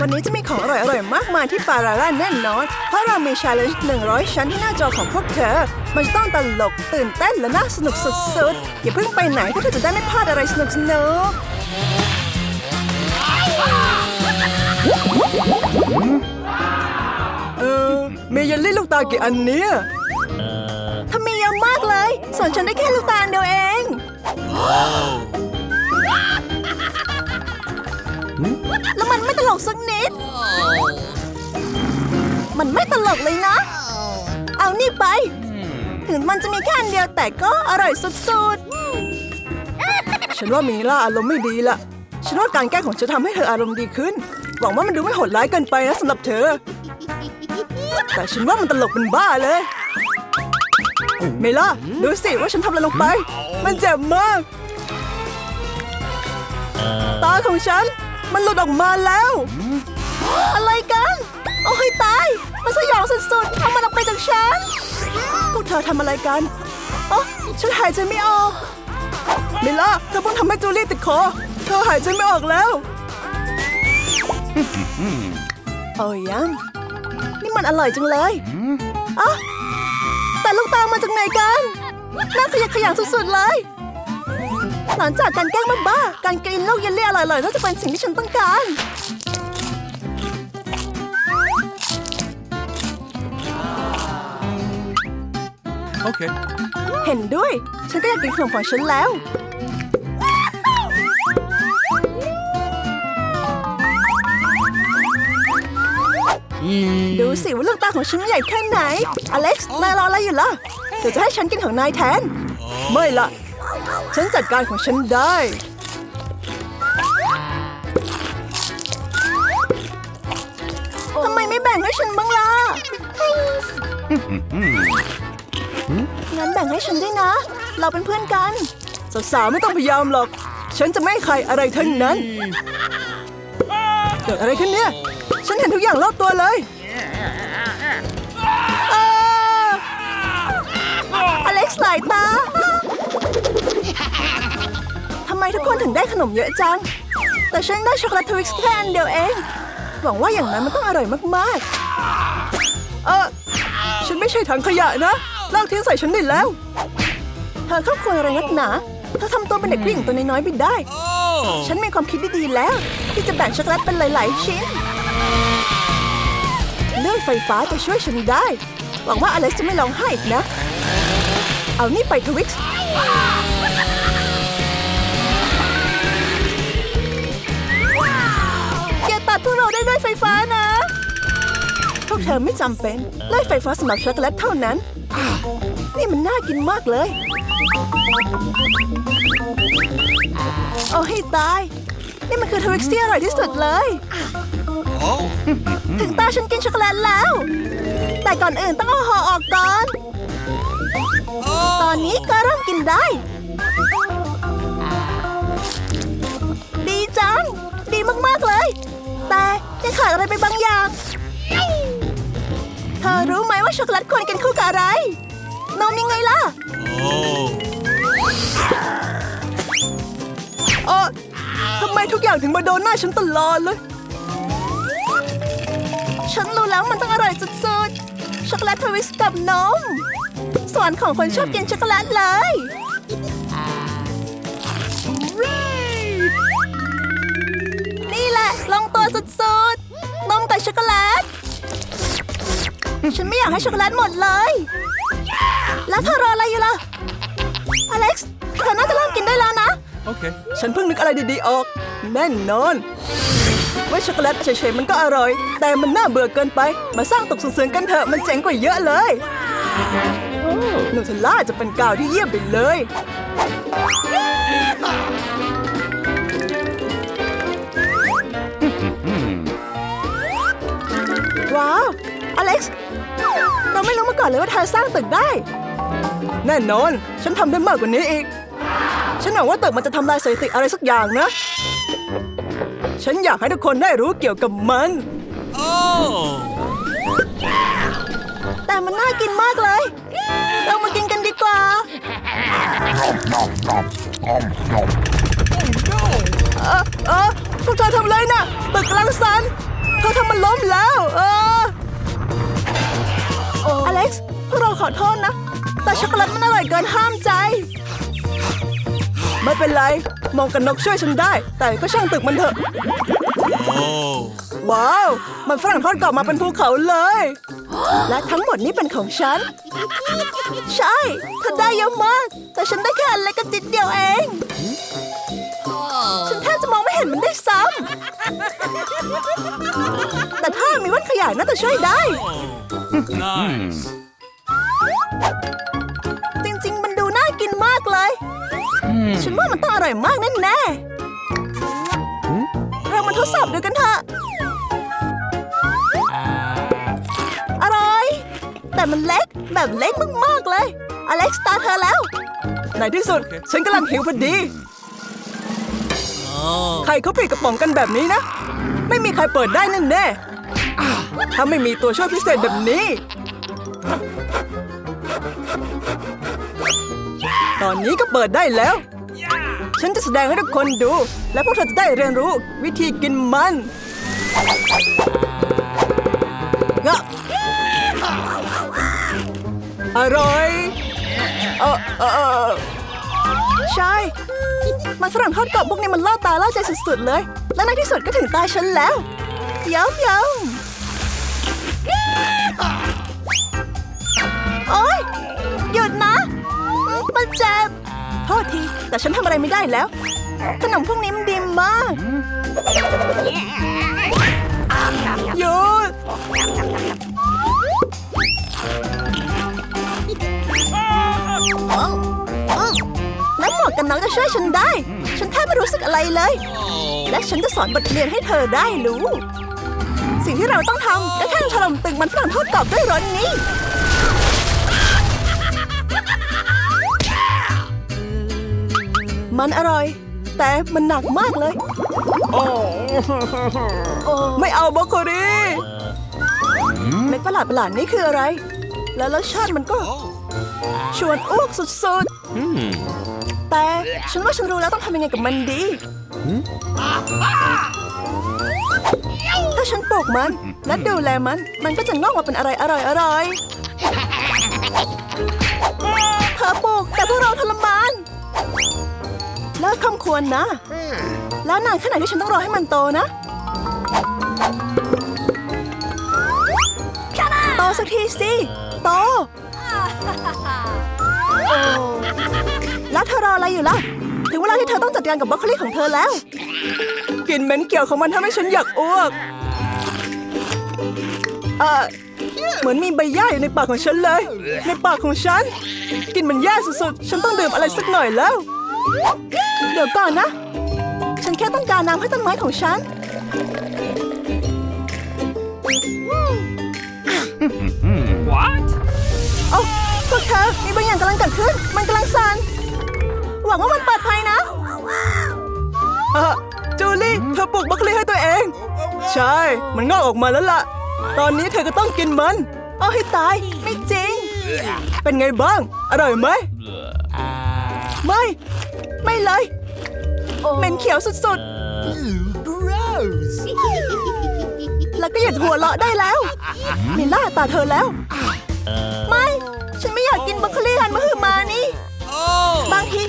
วันนี้จะมีของอร่อยๆ มากมายที่ปาราล่าแน่นอน เพราะเรามีชาเลนจ์100 ชั้นที่หน้าจอของพวกเธอ มันจะต้องตลกตื่นเต้นและน่าสนุกสุดๆ อย่าเพิ่งไปไหนเพื่อเธอจะได้ไม่พลาดอะไรสนุกๆเออมีเยลลี่ลูกตากี่อันเนี้ยทำมีเยอะมากเลย ส่วนฉันได้แค่ลูกตาอันเดียวเอง แล้วมันไม่ตลกสักนิด มันไม่ตลกเลยนะ เอานี่ไป ถึงมันจะมีแค่อันเดียวแต่ก็อร่อยสุดๆ ฉันว่ามีล่าอารมณ์ไม่ดีละ ฉันว่าการแก้ของฉันทำให้เธออารมณ์ดีขึ้น หวังว่ามันดูไม่โหดร้ายเกินไปนะสำหรับเธอ แต่ฉันว่ามันตลกเป็นบ้าเลยเมล่าดูสิว่าฉันทำอะไรลงไป มันเจ็บมาก ตาของฉัน มันหลุดออกมาแล้ว อะไรกัน โอ้ยตาย มันสยองสุดๆ เอามันออกไปจากฉัน พวกเธอทำอะไรกันโอ้ฉันหายใจไม่ออก มิลล่าเธอเพิ่งทำให้จูลี่ติดคอ เธอหายใจไม่ออกแล้ว โอ้ยยังนี่มันอร่อยจังเลยอะแต่ลูกตามาจากไหนกัน น่าขยะแขยงสุดๆเลย หลังจากการแกล้งบ้าๆการกินลูกเยลลี่อร่อยๆน่าจะเป็นสิ่งที่ฉันต้องการ Okay. เห็นด้วย ฉันก็อยากกินขนมของฉันแล้ว ดูสิว่าลูกตาของฉันใหญ่แค่ไหน อเล็กซ์ นายรออะไรอยู่ล่ะ เดี๋ยวจะให้ฉันกินของนายแทน ไม่ละ ฉันจัดการของฉันได้ ทำไมไม่แบ่งให้ฉันบ้างล่ะ งั้นแบ่งให้ฉันด้วยนะ เราเป็นเพื่อนกัน สาวๆไม่ต้องพยายามหรอก ฉันจะไม่ให้ใครอะไรทั้งนั้น เกิดอะไรขึ้นเนี่ย ฉันเห็นทุกอย่างรอบตัวเลยอ้าอเล็กซ์หลายตา ทำไมทุกคนถึงได้ขนมเยอะจัง แต่ฉันได้ช็อกโกแลตทวิกซ์แค่อันเดียวเอง หวังว่าอย่างนั้นมันต้องอร่อยมากๆ เออฉันไม่ใช่ถังขยะนะลากทิ้งใส่ฉันได้แล้ว เธอเข้าควรอะไรนักหนาเธอทำตัวเป็นเด็กผู้หญิงตัวน้อยๆไปได้ ฉันมีความคิดดีๆแล้ว ที่จะแบ่งช็อกโกแลตเป็นหลาย ๆ ชิ้นเลื่อยไฟฟ้าจะช่วยฉันได้ หวังว่าอเล็กซ์จะไม่ร้องไห้อีกนะ เอานี่ไปทวิกซ์ อย่าตัดพวกเราได้ด้วยไฟฟ้านะ พวกเธอไม่จำเป็นเลื่อยไฟฟ้าสำหรับช็อกโกแลตเท่านั้น นี่มันน่ากินมากเลยโอ้ให้ตาย นี่มันคือทวิกซ์ที่อร่อยที่สุดเลย ถึงตาฉันกินช็อกโกแลตแล้ว แต่ก่อนอื่นต้องเอาห่อออกก่อน ตอนนี้ก็เริ่มกินได้ดี ยังขาดอะไรไปบางอย่าง เธอรู้ไหมว่าช็อกโกแลตควรกินคู่กับอะไร นมยังไงล่ะ Oh. เออทำไมทุกอย่างถึงมาโดนหน้าฉันตลอดเลย ฉันรู้แล้วมันต้องอร่อยสุดๆ ช็อกโกแลตทวิสต์กับนมสวรรค์ของคนชอบกินช็อกโกแลตเลย ฉันไม่อยากให้ช็อกโกแลตหมดเลย แล้วเธอรออะไรอยู่ล่ะ อเล็กซ์เธอน่าจะเริ่มกินได้แล้วนะ Okay. ฉันเพิ่งนึกอะไรดีๆออก แน่นอน ว่าช็อกโกแลตเฉยๆมันก็อร่อย แต่มันน่าเบื่อเกินไป มาสร้างตกสุนๆกันเถอะ มันเจ๋งกว่าเยอะเลยนูเทลล่าจะเป็นกาวที่เยี่ยมไปเลย ว้าวอเล็กซ์ เราไม่รู้มาก่อนเลยว่าเธอสร้างตึกได้ แน่นอน ฉันทำได้มากกว่านี้อีก ฉันหวังว่าตึกมันจะทำลายสถิติอะไรสักอย่างนะ ฉันอยากให้ทุกคนได้รู้เกี่ยวกับมัน Oh. แต่มันน่ากินมากเลย เรามากินกันดีกว่า เออเออพวกเธอทำอะไรน่ะตึกกำลังสั่นมันล้มแล้ว เอออเล็ กซ์พวกเราขอโทษนะ แต่ช็อกโกแลตมันอร่อยเกินห้ามใจ ไม่เป็นไรหมองกันนกช่วยฉันได้ แต่ก็ช่างตึกมันเถอะ Oh. ว้าว มันฝรั่งทอดกรอบมาเป็นภูเขาเลย และทั้งหมดนี้เป็นของฉัน ใช่เธอได้เยอะมาก แต่ฉันได้แค่อันเล็กกระจิตเดียวเอง ฉันแทบจะมองไม่เห็นมันได้ซ้ำ แต่ถ้ามีแว่นขยายน่าจะช่วยได้ Nice. จริงๆ มันดูน่ากินมากเลย ฉันว่ามันต้องอร่อยมากแน่ๆเรามาทดสอบดูกันเถอะ อร่อย แต่มันเล็กแบบเล็กมากๆเลย อเล็กซ์ตาเธอแล้ว ในที่สุด ฉันกำลังหิวพอดี Oh. ใครเขาปิดกระป๋องกันแบบนี้นะ ไม่มีใครเปิดได้แน่แน่ถ้าไม่มีตัวช่วยพิเศษแบบนี้ ตอนนี้ก็เปิดได้แล้ว ฉันจะแสดงให้ทุกคนดู และพวกเธอจะได้เรียนรู้วิธีกินมันงะอร่อย เออเออใช่ มันฝรั่งทอดกรอบพวกนี้มันล่อตาล่อใจสุดๆเลย และในที่สุดก็ถึงตาฉันแล้วยำยำโอ๊ยหยุดนะ มันเจ็บโทษที แต่ฉันทำอะไรไม่ได้แล้ว ขนมพวกนี้มันดีมาก จะช่วยฉันได้ ฉันแทบไม่รู้สึกอะไรเลย และฉันจะสอนบทเรียนให้เธอได้รู้ สิ่งที่เราต้องทำก็แค่ถล่มตึกมันฝรั่งทอดกรอบด้วยรถนี้ มันอร่อย แต่มันหนักมากเลย ไม่เอาบรอกโคลีเม็ดประหลาดประหลาดนี่คืออะไร แล้วรสชาติมันก็ ชวนอ้วกสุดๆ แต่ ฉันว่าฉันรู้แล้วต้องทำยังไงกับมันดี ถ้าฉันปลูกมัน และดูแลมัน มันก็จะงอกมาเป็นอะไรอร่อยอร่อยเธอปลูกแต่พวกเราทรมานแล้วคำควรนะ แล้วนานแค่ไหนที่ฉันต้องรอให้มันโตนะโตสักทีสิโต เธอรออะไรอยู่ล่ะ ถึงเวลาที่เธอต้องจัดการกับบรอกโคลีของเธอแล้ว กลิ่นเหม็นเกี่ยวของมันทำให้ฉันอยากอ้วก เออเหมือนมีใบหญ้าอยู่ในปากของฉันเลย ในปากของฉัน กลิ่นมันแย่สุดๆ ฉันต้องดื่มอะไรสักหน่อยแล้ว เดี๋ยวก่อนนะ ฉันแค่ต้องการน้ำให้ต้นไม้ของฉัน What? โอ้พวกเธอมีบางอย่างกำลังเกิดขึ้น มันกำลังสั่น หวังว่ามันปลอดภัยนะเออจูลี่เธอปลูกบรอกโคลีให้ตัวเอง ใช่ มันงอกออกมาแล้วล่ะ ตอนนี้เธอก็ต้องกินมัน เอาให้ตาย ไม่จริง เป็นไงบ้าง อร่อยไหม ไม่ ไม่เลยเหม็นเขียวสุดๆ แล้วก็หยุดหัวเราะได้แล้ว มิล่าตาเธอแล้ว ไม่ ฉันไม่อยากกินบรอกโคลีหันมาหือมานี่ Oh. บางที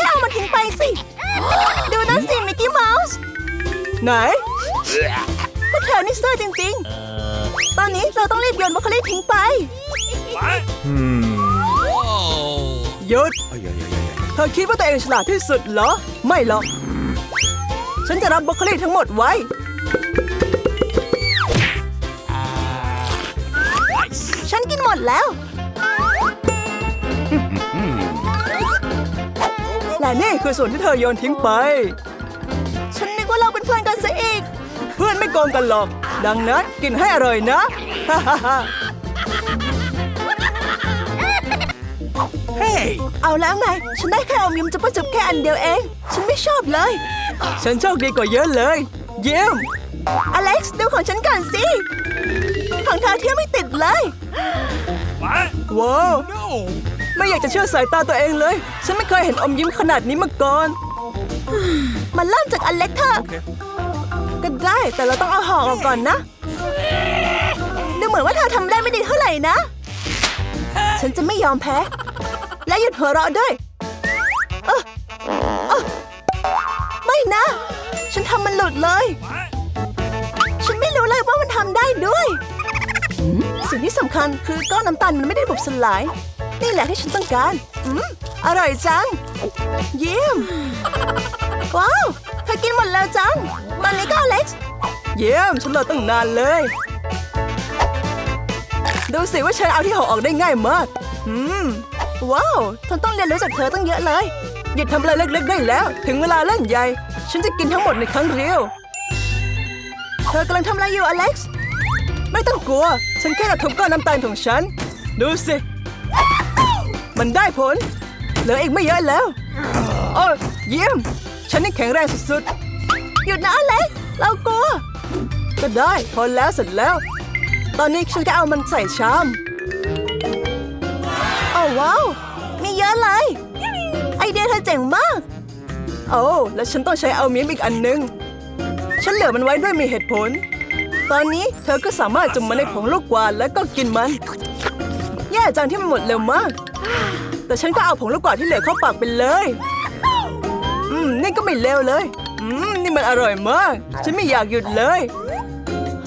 ก็แค่เอามาทิ้งไปสิ ดูนั่นสิมิกกี้เมาส์ ไหนพวกเธอนี่ซื่อจริง ๆ ตอนนี้เราต้องรีบโยนบรอกโคลีทิ้งไป What? Oh. หยุด เธอคิดว่าตัวเองฉลาดที่สุดเหรอ ไม่หรอก ฉันจะรับบรอกโคลีทั้งหมดไว้ Nice. ฉันกินหมดแล้ว และนี่คือส่วนที่เธอโยนทิ้งไป ฉันนึกว่าเราเป็นเพื่อนกันซะอีก เพื่อนไม่โกงกันหรอก ดังนั้นกินให้อร่อยนะ Hey. เอาแล้วไง ฉันได้แค่อมยิ้มจุ๊บจุ๊บแค่อันเดียวเอง ฉันไม่ชอบเลย ฉันโชคดีกว่าเยอะเลย เยี่ยม อเล็กซ์ดูของฉันก่อนสิ ของเธอเที่ยวไม่ติดเลย ว้าว ไม่อยากจะเชื่อสายตาตัวเองเลย ฉันไม่เคยเห็นอมยิ้มขนาดนี้มาก่อน มันเริ่มจากอันเล็กเถอะ Okay. ก็ได้แต่เราต้องเอาห่อออกก่อนนะมือนว่าเธอทำได้ไม่ดีเท่าไหร่นะ ฉันจะไม่ยอมแพ้ และหยุดหัวเราะด้วยเออเออไม่นะ ฉันทำมันหลุดเลย ฉันไม่รู้เลยว่ามันทำได้ด้วย สิ่งที่สำคัญคือก้อนน้ำตาลมันไม่ได้บุบสลาย นี่แหละที่ฉันต้องการ อืม อร่อยจัง เยี่ยม ว้าวเธอกินหมดแล้วจังตอนนี้ก็อเล็กซ์ เยี่ยม ฉันรอตั้งนานเลย ดูสิว่าฉันเอาที่ห่อออกได้ง่ายมาก อืม ว้าวฉันต้องเรียนรู้จากเธอตั้งเยอะเลย หยุดทำอะไรเล็กๆได้แล้ว ถึงเวลาเล่นใหญ่ ฉันจะกินทั้งหมดในครั้งเดียว เธอกำลังทำอะไรอยู่อเล็กซ์ ไม่ต้องกลัว ฉันแค่จะทุบก้อนน้ำตาลของฉัน ดูสิ มันได้ผล เหลืออีกไม่เยอะแล้ว โอ้เยี่ยม ฉันนี่แข็งแรงสุดๆ หยุดนะอเล็ก เรากลัว ก็ได้พอแล้วเสร็จแล้ว ตอนนี้ฉันก็เอามันใส่ชามโอ้ว้าว มีเยอะเลย ไอเดียเธอเจ๋งมาก โอ้แล้วฉันต้องใช้เอามีมอีกอันนึง ฉันเหลือมันไว้ด้วยมีเหตุผล ตอนนี้เธอก็สามารถจุ่มมันในผงลูกกวาดแล้วก็กินมัน แย่จังที่มันหมดเร็วมาก แต่ฉันก็เอาผงลูกกวาดที่เหลือเข้าปากไปเลย อืม นี่ก็ไม่เลวเลย อืม นี่มันอร่อยมาก ฉันไม่อยากหยุดเลย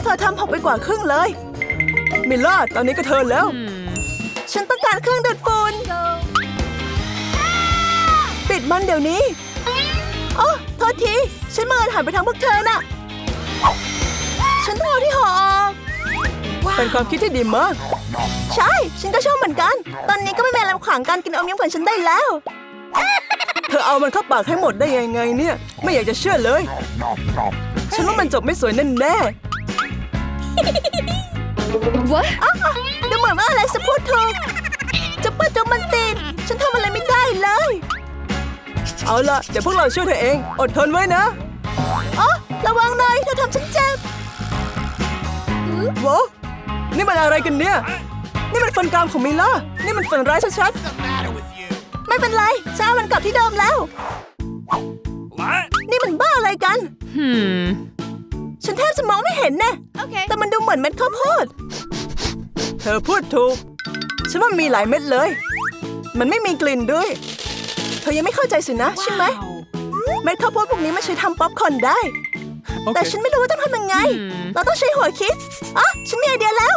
เธอทำหกไปกว่าครึ่งเลย มิลล่า ตอนนี้ก็เธอแล้ว ฉันต้องการเครื่องดูดฝุ่นปิดมันเดี๋ยวนี้โอ้โทษที ฉันมือหันไปทางพวกเธอน่ะ ฉันต้องเอาที่ห่อออก เป็นความคิดที่ดีมาก ใช่ ฉันก็ชอบเหมือนกัน ตอนนี้ก็ไม่มีอะไรขวางการกินอมยิ้มของฉันได้แล้ว เธอเอามันเข้าปากให้หมดได้ยังไงเนี่ย ไม่อยากจะเชื่อเลย ฉันว่ามันจบไม่สวยแน่แน่ What? ๆดูเหมือนว่าอะไรจะพูดถูกจะเปิดจมันติด ฉันทำอะไรไม่ได้เลย เอาล่ะ เดี๋ยวพวกเราช่วยเธอเอง อดทนไว้นะอ๋อระวังหน่อยเธอทำฉันเจ็บโว้ นี่มันอะไรกันเนี่ย นี่มันฟันกรามของมิลล่า นี่มันฝันร้ายชัด the matter with you? ๆไม่เป็นไรจ้ามันกลับที่เดิมแล้ว What? นี่มันบ้าอะไรกัน Hmm. ฉันแทบจะมองไม่เห็นแน่ Okay. แต่มันดูเหมือนเม็ดข้าวโพด เธอพูดถูก ฉันว่ามีหลายเม็ดเลย มันไม่มีกลิ่นด้วย เธอยังไม่เข้าใจสินะใช่ไหมเม็ดข้าวโพดพวกนี้มันใช้ทำป๊อปคอร์นได้ แต่ฉันไม่รู้ว่าต้องทำยังไง เราต้องใช้หัวคิดอะฉันมีไอเดียแล้ว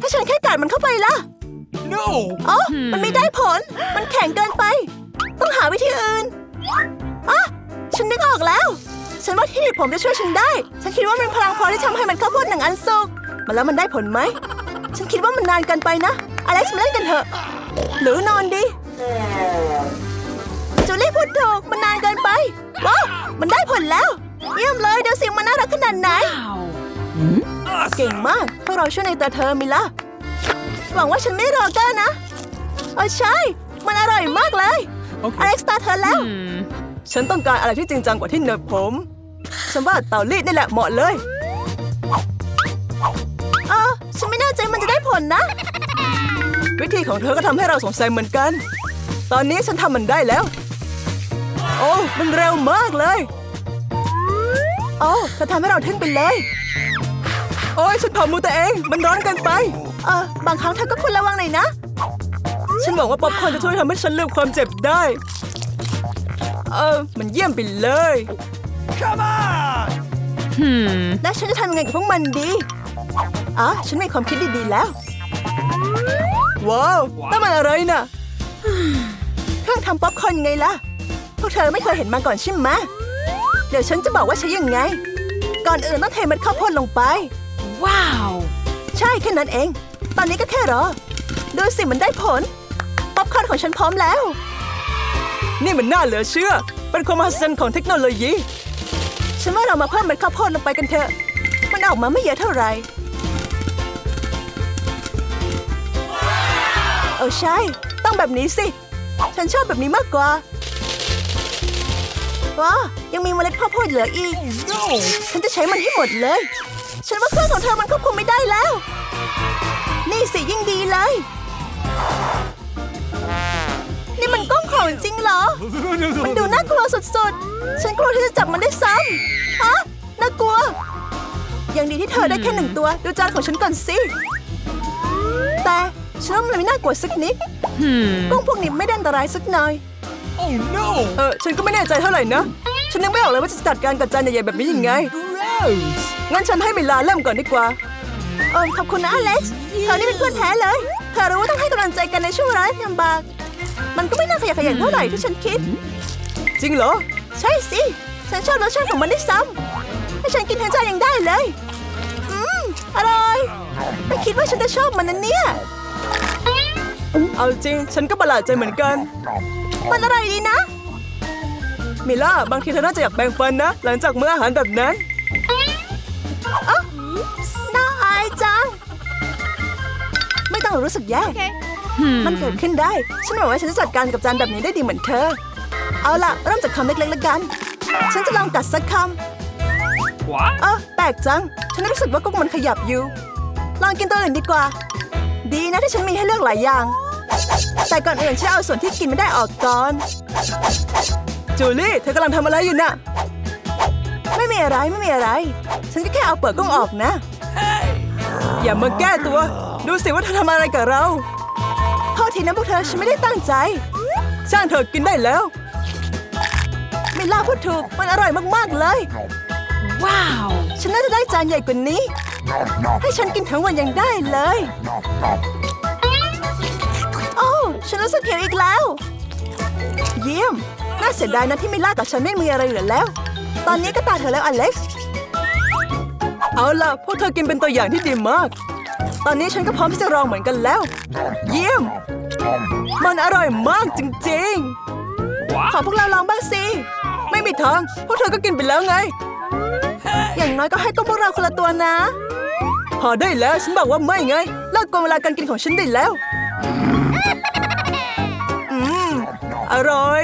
ถ้าฉันแค่กัดมันเข้าไปล่ะ No! อ๋อมันไม่ได้ผล มันแข็งเกินไป ต้องหาวิธีอื่นอะฉันนึกออกแล้ว ฉันว่าที่หนีบผมจะช่วยฉันได้ ฉันคิดว่ามันพลังพอที่ทำให้มันข้าวโพดหนึ่งอันสุกมาแล้วมันได้ผลไหม ฉันคิดว่ามันนานเกินไปนะ อเล็กซ์มาเล่นกันเถอะ หรือนอนดีจูลี่พูดถูกมันนานเกินไปว้าวมันได้ผลแล้ว เยี่ยมเลยเดี๋ยวสิมันน่ารักขนาดไหนเก่ง Awesome! มากพวกเราช่วยในตัวเธอมิล่ะ หวังว่าฉันไม่รอเกอร์นะเออใช่ มันอร่อยมากเลยอ Okay. เล็กซ์ตาเธอแล้ว Hmm. ฉันต้องการอะไรที่จริงจังกว่าที่เหน็บผม ฉันว่าเตารีดนี่แหละเหมาะเลยเออฉันไม่แน่ใจมันจะได้ผลนะ วิธีของเธอก็ทำให้เราสงสัยเหมือนกัน ตอนนี้ฉันทำมันได้แล้ว โอ้ มันเร็วมากเลยโอ้เธอทำให้เราทึ่งไปเลย โอ้ยฉันเผามือตัวเอง มันร้อนเกินไป เออ บางครั้งเธอก็ควรระวังหน่อยนะ ฉันหวังว่าป๊อปคอร์นจะช่วยทำให้ฉันลืมความเจ็บได้ เออ มันเยี่ยมไปเลย Come on! Hmm. แล้วฉันจะทำยังไงกับพวกมันดีอะฉันมีความคิดดีๆแล้ว ว้าวนั่นมันอะไรน่ะ เครื่องทำป๊อปคอร์นไงล่ะ พวกเธอไม่เคยเห็นมาก่อนใช่ไหมเดี๋ยวฉันจะบอกว่าใช้ยังไง ก่อนอื่นต้องเทเม็ดข้าวโพดลงไป Wow. ใช่แค่นั้นเอง ตอนนี้ก็แค่รอ ดูสิมันได้ผล ป๊อปคอร์นของฉันพร้อมแล้ว นี่มันน่าเหลือเชื่อ เป็นความมหัศจรรย์ของเทคโนโลยี ฉันว่าเรามาเพิ่มเม็ดข้าวโพดลงไปกันเถอะ มันออกมาไม่เยอะเท่าไหร่เออใช่ ต้องแบบนี้สิ ฉันชอบแบบนี้มากกว่า ว้ายังมีเมล็ดข้าวโพดเหลืออีก No! ฉันจะใช้มันให้หมดเลย ฉันว่าเครื่องของเธอมันควบคุมไม่ได้แล้ว นี่สิยิ่งดีเลย นี่มันกล้องของจริงเหรอ มันดูน่ากลัวสุดๆ ฉันกลัวที่จะจับมันได้ซ้ำฮะน่ากลัว ยังดีที่เธอได้แค่หนึ่งตัว ดูจานของฉันก่อนสิ แต่ฉันว่ามันไม่น่ากลัวสักนิด Hmm. กุ้งพวกนี้ไม่ได้อันตรายสักหน่อย Oh no! เออฉันก็ไม่แน่ใจเท่าไหร่นะ ฉันนึกไม่ออกเลยว่าจะจัดการกับจานใหญ่ๆแบบนี้ยังไง Gross! งั้นฉันให้เวลาเริ่มก่อนดีกว่าเออขอบคุณนะอเล็กซ์เธอนี่เป็นเพื่อนแท้เลยเธอรู้ว่าต้องให้กำลังใจกันในช่วงร้ายลำบาก มันก็ไม่น่าขยะแขยงเท่าไหร่ที่ฉันคิด จริงเหรอ ใช่สิ ฉันชอบรสชาติของมันได้วยซ้ำให้ฉันกินทั้งจานยังได้เลย อืม อร่อย ไม่คิดว่าฉันจะชอบมันนะเนี่ย เอาจริง ฉันก็ประหลาดใจเหมือนกัน มันอร่อยดีนะ มิล่าบางทีเธอน่าจะอยากแบ่งฟันนะ หลังจากมื้ออาหารแบบนั้นอ๊ะน่าอายจัง ไม่ต้องรู้สึกแย่ Hmm. มันเกิดขึ้นได้ ฉันหวังว่าฉันจะจัดการกับจานแบบนี้ได้ดีเหมือนเธอ เอาล่ะ เริ่มจากคำเล็กๆแล้วกัน ฉันจะลองกัดสักค What? ำเออแปลกจัง ฉันรู้สึกว่ากุ้งมันขยับอยู่ ลองกินตัวอื่นดีกว่า ดีนะที่ฉันมีให้เลือกหลายอย่าง แต่ก่อนอื่นฉันเอาส่วนที่กินไม่ได้ออกก่อน จูลี่ เธอกำลังทำอะไรอยู่น่ะ ไม่มีอะไรไม่มีอะไร ฉันก็แค่เอาเปลือกกุ้งออกนะ อย่ามาแก้ตัว ดูสิว่าเธอทำอะไรกับเราโทษทีนะพวกเธอฉันไม่ได้ตั้งใจช่างเธอกินได้แล้วมิล่าพูดถูกมันอร่อยมากๆเลย Wow. ฉันน่าจะได้จานใหญ่กว่านี้ ให้ฉันกินทั้งวันยังได้เลยโอ้ ฉันรู้สึกหิวอีกแล้ว เยี่ยม น่าเสียดายนะที่ไมิล่ากับฉันไม่มีอะไรเหลือแล้ว ตอนนี้ก็ตาเธอแล้วอเล็กซ์ เอาล่ะ พวกเธอกินเป็นตัวอย่างที่ดีมาก ตอนนี้ฉันก็พร้อมที่จะลองเหมือนกันแล้ว เยี่ยม มันอร่อยมากจริงๆ ขอพวกเราลองบ้างสิ ไม่มีทาง พวกเธอก็กินไปแล้วไง อย่างน้อยก็ให้ต้องพวกเราคนละตัวนะ พอได้แล้ว ฉันบอกว่าไม่ไงเลิกโกงเวลาการกินของฉันได้แล้ว อร่อย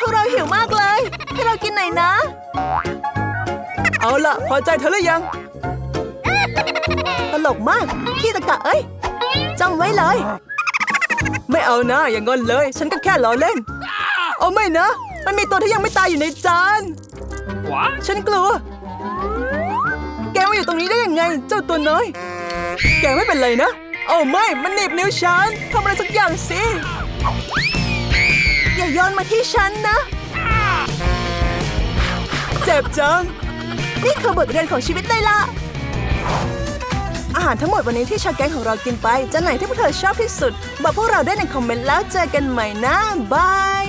พวกเราหิวมากเลย ให้เรากินหน่อยนะ เอาล่ะ พอใจเธอหรือยัง ตลกมากขี้ตะกะเอ้ยจำไว้เลย ไม่เอานะ อย่างงอนเลย ฉันก็แค่ล้อเล่นโอ้ไม่นะ มันมีตัวที่ยังไม่ตายอยู่ในจาน What? ฉันกลัว แกมาอยู่ตรงนี้ได้ยังไง เจ้าตัวน้อย แกไม่เป็นไรนะ โอ้ไม่ มันหนีบนิ้วฉันทำอะไรสักอย่างสิ อย่าโย้อนมาที่ฉันนะ เจ็บจัง นี่คือบทเรียนของชีวิตเลยล่ะ อาหารทั้งหมดวันนี้ที่ชาวแก๊งของเรากินไปจะไหนที่พวกเธอชอบที่สุด บอกพวกเราได้ในคอมเมนต์แล้วเจอกันใหม่นะบาย